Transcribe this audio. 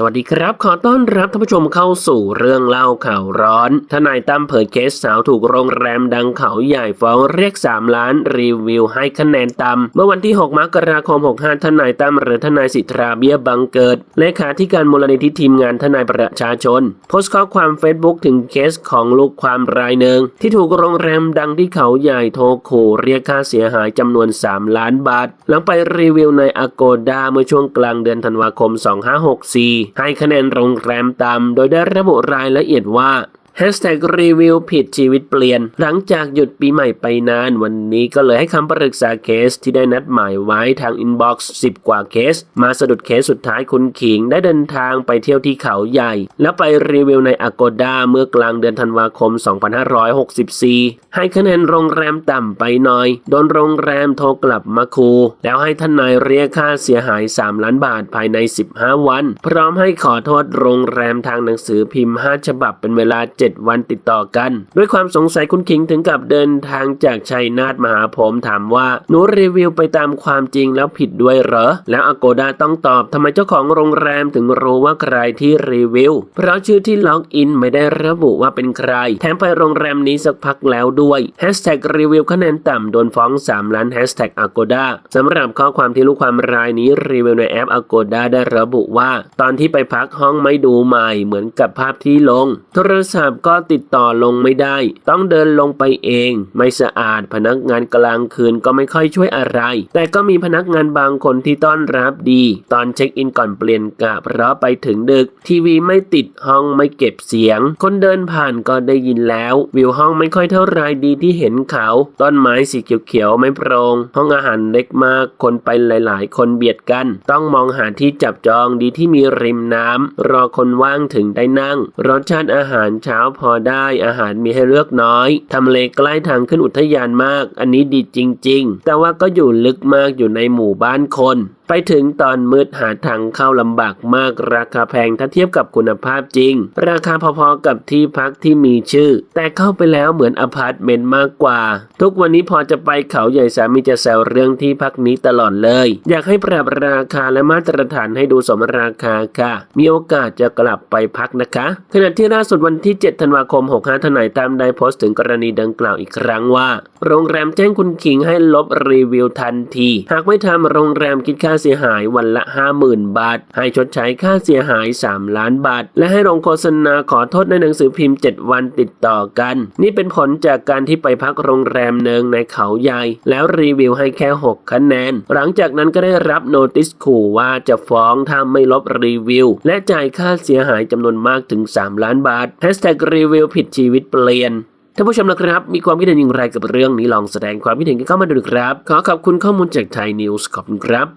สวัสดีครับ ขอต้อนรับท่านผู้ชมเข้าสู่เรื่องเล่าข่าวร้อน ทนายตั้มเผยเคสสาวถูกโรงแรมดังเขาใหญ่ฟ้องเรียก 3 ล้านรีวิวให้คะแนนต่ำเมื่อวันที่ 6 มกราคม 65 ทนายตั้มหรือทนายสิทธาเบี้ยบังเกิด เลขาธิการมูลนิธิทีมงานทนายประชาชน โพสต์ข้อความเฟซบุ๊กถึงเคสของลูกความรายหนึ่ง ที่ถูกโรงแรมดังที่เขาใหญ่โทรขู่เรียกค่าเสียหายจำนวน 3 ล้านบาท หลังไปรีวิวใน Agoda เมื่อช่วงกลางเดือนธันวาคม 2564ให้คะแนนโรงแรมตาม โดยได้ระบุรายละเอียดว่า Hashtag รีวิวผิดชีวิตเปลี่ยน หลังจากหยุดปีใหม่ไปนานวันนี้ก็เลยให้คำปรึกษาเคสที่ได้นัดหมายไว้ทางอินบ็อกซ์10กว่าเคส มาสะดุดเคสสุดท้ายคุณขิงได้เดินทางไปเที่ยวที่เขาใหญ่ แล้วไปรีวิวใน Agoda เมื่อกลางเดือนธันวาคม 2564 ให้คะแนนโรงแรมต่ำไปหน่อย โดนโรงแรมโทรกลับมาคู แล้วให้ทนนายเรียกค่าเสียหาย 3 ล้านบาทภายใน 15 วัน พร้อมให้ขอโทษโรงแรมทางหนังสือพิมพ์ 5 ฉบับเป็นเวลา7วันติดต่อกัน ด้วยความสงสัยคุณคิงถึงกับเดินทางจากชัยนาทมาหาผมถามว่าหนูรีวิวไปตามความจริงแล้วผิดด้วยเหรอ แล้วอโกดาต้องตอบทำไมเจ้าของโรงแรมถึงรู้ว่าใครที่รีวิว เพราะชื่อที่ล็อกอินไม่ได้ระบุว่าเป็นใคร แถมไปโรงแรมนี้สักพักแล้วด้วยแฮชแท็กรีวิวคะแนนต่ำโดนฟ้อง 3 ล้านแฮชแท็กอโกดาสำหรับข้อความที่ลูกความรายนี้รีวิวในแอป Agoda ได้ระบุว่า ตอนที่ไปพักห้องไม่ดูใหม่เหมือนกับภาพที่ลง โทรศัพท์ก็ติดต่อลงไม่ได้ ต้องเดินลงไปเอง ไม่สะอาดพนักงานกลางคืนก็ไม่ค่อยช่วยอะไร แต่ก็มีพนักงานบางคนที่ต้อนรับดี ตอนเช็คอินก่อนเปลี่ยนกะเพราะไปถึงดึก ทีวีไม่ติดห้องไม่เก็บเสียง คนเดินผ่านก็ได้ยินแล้ว วิวห้องไม่ค่อยเท่าไรดีที่เห็นเขาต้นไม้สีเขียวๆไม่โปรง่งห้องอาหารเล็กมากคนไปหลาย ๆ คนเบียดกัน ต้องมองหาที่จับจองดีที่มีริมน้ำรอคนว่างถึงได้นั่ง รสชาติอาหารเช้าาพอได้อาหารมีให้เลือกน้อยทำเลใกล้ทางขึ้นอุทยานมาก อันนี้ดีจริง ๆ แต่ว่าก็อยู่ลึกมากอยู่ในหมู่บ้านคน ไปถึงตอนมืดหาทางเข้าลำบากมากราคาแพงถ้าเทียบกับคุณภาพจริง ราคาพอๆกับที่พักที่มีชื่อ แต่เข้าไปแล้วเหมือนอพาร์ตเมนต์มากกว่า ทุกวันนี้พอจะไปเขาใหญ่สามีจะแซวเรื่องที่พักนี้ตลอดเลย อยากให้ปรับราคาและมาตรฐานให้ดูสมราคาค่ะ มีโอกาสจะกลับไปพักนะคะ ขณะที่ล่าสุดวันที่ 7 ธันวาคม 65ทนายตามได้โพสต์ถึงกรณีดังกล่าวอีกครั้งว่า โรงแรมแจ้งคุณคิงให้ลบรีวิวทันที หากไม่ทำโรงแรมคิดค่าเสียหายวันละ 50,000 บาท ให้ชดใช้ค่าเสียหาย 3 ล้านบาท และให้ลงโฆษณาขอโทษในหนังสือพิมพ์ 7 วันติดต่อกัน นี่เป็นผลจากการที่ไปพักโรงแรมหนึ่งในเขาใหญ่ แล้วรีวิวให้แค่ 6 คะแนน หลังจากนั้นก็ได้รับโนติสขู่ว่าจะฟ้องถ้าไม่ลบรีวิว และจ่ายค่าเสียหายจำนวนมากถึง 3 ล้านบาทแฮชแท็กรีวิวผิดชีวิตเปลี่ยนท่านผู้ชมนะครับ มีความคิดเห็นอย่างไรกับเรื่องนี้ลองแสดงความคิดเห็นกันเข้ามาดูนะครับ ขอขอบคุณข้อมูลจากไทยนิวส์ขอบคุณครับ